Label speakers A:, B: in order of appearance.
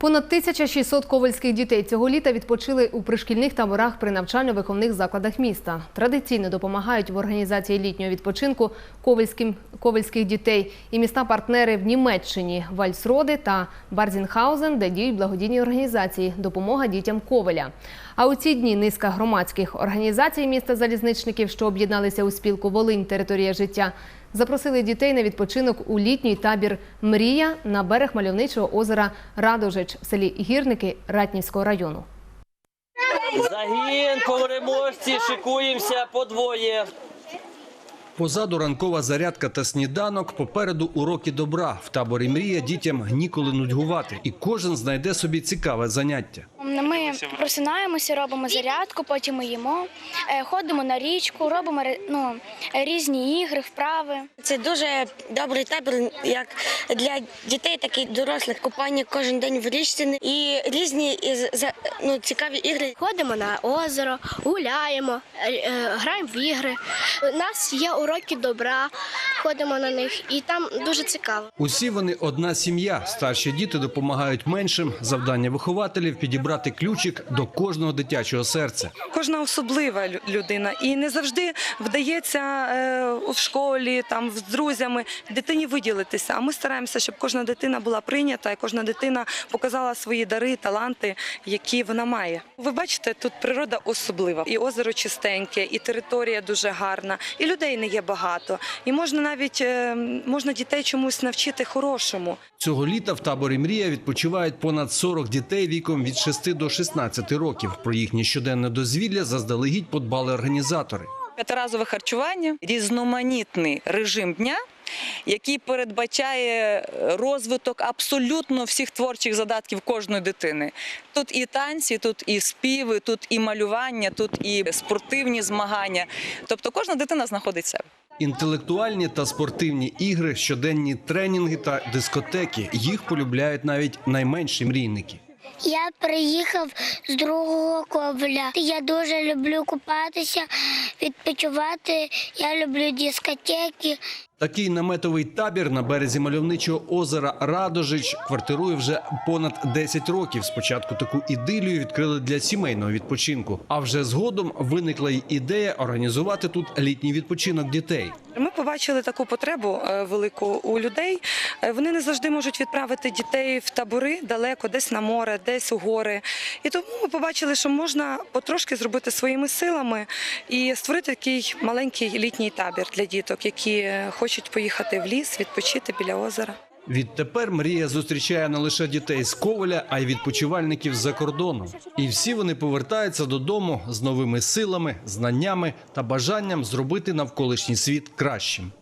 A: Понад 1600 ковальських дітей цього літа відпочили у пришкільних таборах при навчально-виховних закладах міста. Традиційно допомагають в організації літнього відпочинку ковальським ковальських дітей і міста-партнери в Німеччині Вальсроди та Барзінхаузен, де діють благодійні організації Допомога дітям Ковеля. А у ці дні низка громадських організацій міста залізничників, що об'єдналися у спілку Волинь Територія життя, запросили дітей на відпочинок у літній табір Мрія на берег мальовничого озера Радожич в селі Гірники Ратнівського району.
B: Загін по переможці, шикуємося по двоє.
C: Позаду ранкова зарядка та сніданок, попереду уроки добра. В таборі мрія дітям ніколи нудьгувати, і кожен знайде собі цікаве заняття.
D: Ми просинаємося, робимо зарядку, потім ми їмо, е, ходимо на річку, робимо ну, різні ігри, вправи.
E: Це дуже добрий табір, як для дітей, так і дорослих. Купання кожен день в річці і різні ну, цікаві ігри.
F: Ходимо на озеро, гуляємо, е, е, граємо в ігри. У нас є уроки добра, ходимо на них, і там дуже цікаво.
C: Усі вони одна сім'я. Старші діти допомагають меншим. Завдання вихователів підібрати ключик до кожного дитячого серця.
G: Кожна особлива лю- людина, і не завжди вдається е, в школі, там з друзями дитині виділитися. А ми стараємося, щоб кожна дитина була прийнята, і кожна дитина показала свої дари, таланти, які вона має. Ви бачите, тут природа особлива, і озеро чистеньке, і територія дуже гарна, і людей не є багато. І можна навіть е, можна дітей чомусь навчити хорошому.
C: Цього літа в таборі мрія відпочивають понад 40 дітей віком від 6 до 16 років. Про їхнє щоденне дозвілля заздалегідь подбали організатори.
H: п'ятиразове харчування, різноманітний режим дня. Який передбачає розвиток абсолютно всіх творчих задатків кожної дитини. Тут і танці, тут і співи, тут і малювання, тут і спортивні змагання. Тобто кожна дитина знаходить себе.
C: Інтелектуальні та спортивні ігри, щоденні тренінги та дискотеки. Їх полюбляють навіть найменші мрійники.
I: Я приїхав з другого ковля. Я дуже люблю купатися, відпочивати. Я люблю дискотеки.
C: Такий наметовий табір на березі мальовничого озера Радожич квартирує вже понад 10 років. Спочатку таку ідилію відкрили для сімейного відпочинку. А вже згодом виникла й ідея організувати тут літній відпочинок дітей.
G: Побачили таку потребу е, велику у людей. Е, Вони не завжди можуть відправити дітей в табори далеко, десь на море, десь у гори. І тому ми побачили, що можна потрошки зробити своїми силами і створити такий маленький літній табір для діток, які е, хочуть поїхати в ліс, відпочити біля озера.
C: Відтепер мрія зустрічає не лише дітей з Коваля, а й відпочивальників з-за кордону. І всі вони повертаються додому з новими силами, знаннями та бажанням зробити навколишній світ кращим.